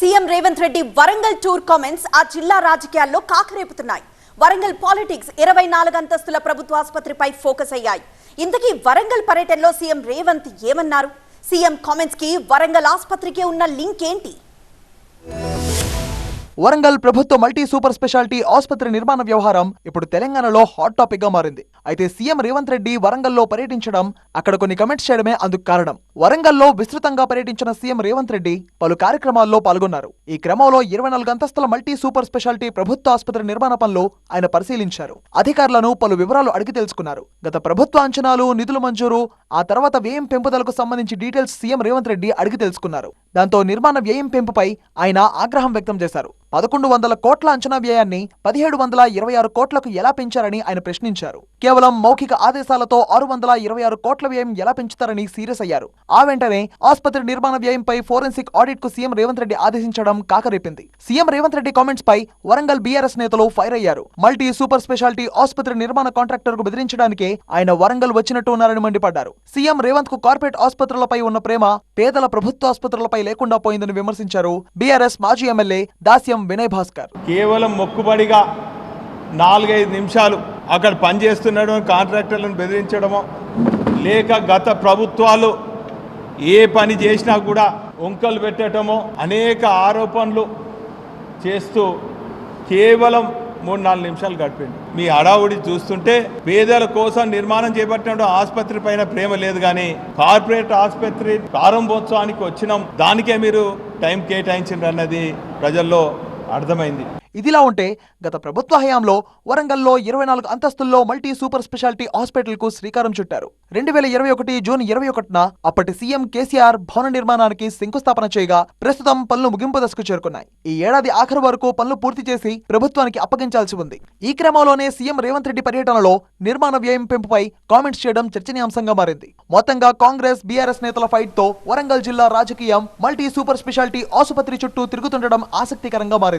CM Revanth Reddy Warangal tour comments ఆ జిల్లా రాజకీయాల్లో కాకరేపుతున్నాయి. వరంగల్ పాలిటిక్స్ ఇరవై నాలుగు అంతస్తుల ప్రభుత్వ ఆసుపత్రిపై ఫోకస్ అయ్యాయి. ఇంతకీ వరంగల్ పర్యటనలో సీఎం రేవంత్ ఏమన్నారు? సీఎం కామెంట్స్కి వరంగల్ ఆసుపత్రికి ఉన్న లింక్ ఏంటి? వరంగల్ ప్రభుత్వ మల్టీ సూపర్ స్పెషాలిటీ ఆసుపత్రి నిర్మాణ వ్యవహారం ఇప్పుడు తెలంగాణలో హాట్ టాపిక్గా మారింది. అయితే సీఎం రేవంత్ రెడ్డి వరంగల్లో పర్యటించడం అక్కడ కొన్ని కమెంట్స్ చేయడమే అందుకు కారణం. వరంగల్లో విస్తృతంగా పర్యటించిన సీఎం రేవంత్ రెడ్డి పలు కార్యక్రమాల్లో పాల్గొన్నారు. ఈ క్రమంలో ఇరవై నాలుగు అంతస్తుల మల్టీ సూపర్ స్పెషాలిటీ ప్రభుత్వ ఆసుపత్రి నిర్మాణ పనులు ఆయన పరిశీలించారు. అధికారులను పలు వివరాలు అడిగి తెలుసుకున్నారు. గత ప్రభుత్వ అంచనాలు నిధుల మంజూరు ఆ తర్వాత వ్యయం పెంపుదలకు సంబంధించి డీటెయిల్స్ సీఎం రేవంత్ రెడ్డి అడిగి తెలుసుకున్నారు. దాంతో నిర్మాణ వ్యయం పెంపుపై ఆయన ఆగ్రహం వ్యక్తం చేశారు. పదకొండు వందల కోట్ల అంచనా వ్యయాన్ని పదిహేడు వందల ఇరవై ఆరు కోట్లకు ఎలా పెంచారని ఆయన ప్రశ్నించారు. కేవలం మౌఖిక ఆదేశాలతో ఆరు వందల ఇరవై ఆరు కోట్ల వ్యయం ఎలా పెంచుతారని సీరియస్ అయ్యారు. ఆ వెంటనే ఆసుపత్రి నిర్మాణ వ్యయంపై ఫోరెన్సిక్ ఆడిట్కు సీఎం రేవంత్ రెడ్డి ఆదేశించడం కాకరేపింది. సీఎం రేవంత్ రెడ్డి కామెంట్స్ పై వరంగల్ బీఆర్ఎస్ నేతలు ఫైర్ అయ్యారు. మల్టీ సూపర్ స్పెషాలిటీ ఆసుపత్రి నిర్మాణ కాంట్రాక్టర్కు బెదిరించడానికే ఆయన వరంగల్ వచ్చినట్టు ఉన్నారని మండిపడ్డారు. సీఎం రేవంత్కు కార్పొరేట్ ఆసుపత్రులపై ఉన్న ప్రేమ పేదల ప్రభుత్వ ఆసుపత్రులపై లేకుండా పోయిందని విమర్శించారు బీఆర్ఎస్ మాజీ ఎమ్మెల్యే దాస్యం వినయ్ భాస్కర్. కేవలం మొక్కుబడిగా నాలుగైదు నిమిషాలు అక్కడ పనిచేస్తున్నాడు కాంట్రాక్టర్లను బెదిరించడమో లేక గత ప్రభుత్వాలు ఏ పని చేసినా కూడా వంకలు పెట్టడమో అనేక ఆరోపణలు చేస్తూ కేవలం మూడు నాలుగు నిమిషాలు గడిపింది. మీ హడావుడి చూస్తుంటే పేదల కోసం నిర్మాణం చేపట్టినప్పుడు ఆసుపత్రి పైన ప్రేమ లేదు కానీ కార్పొరేట్ ఆసుపత్రి ప్రారంభోత్సవానికి వచ్చినాం. దానికే మీరు టైం కేటాయించిండ్రన్నది అన్నది ప్రజల్లో అర్థమైంది. ఇదిలా ఉంటే గత ప్రభుత్వ హయాంలో వరంగల్లో ఇరవై నాలుగు అంతస్తుల్లో మల్టీ సూపర్ స్పెషాలిటీ హాస్పిటల్కు శ్రీకారం చుట్టారు. రెండు వేల ఇరవై ఒకటి జూన్ ఇరవై ఒకటిన అప్పటి సీఎం కేసీఆర్ భవన నిర్మాణానికి శంకుస్థాపన చేయగా ప్రస్తుతం పనులు ముగింపు దశకు చేరుకున్నాయి. ఈ ఏడాది ఆఖరు వరకు పనులు పూర్తి చేసి ప్రభుత్వానికి అప్పగించాల్సి ఉంది. ఈ క్రమంలోనే సీఎం రేవంత్ రెడ్డి పర్యటనలో నిర్మాణ వ్యయం పెంపుపై కామెంట్స్ చేయడం చర్చనీయాంశంగా మారింది. మొత్తంగా కాంగ్రెస్ బీఆర్ఎస్ నేతల ఫైట్తో వరంగల్ జిల్లా రాజకీయం మల్టీ సూపర్ స్పెషాలిటీ ఆసుపత్రి చుట్టూ తిరుగుతుండడం ఆసక్తికరంగా మారింది.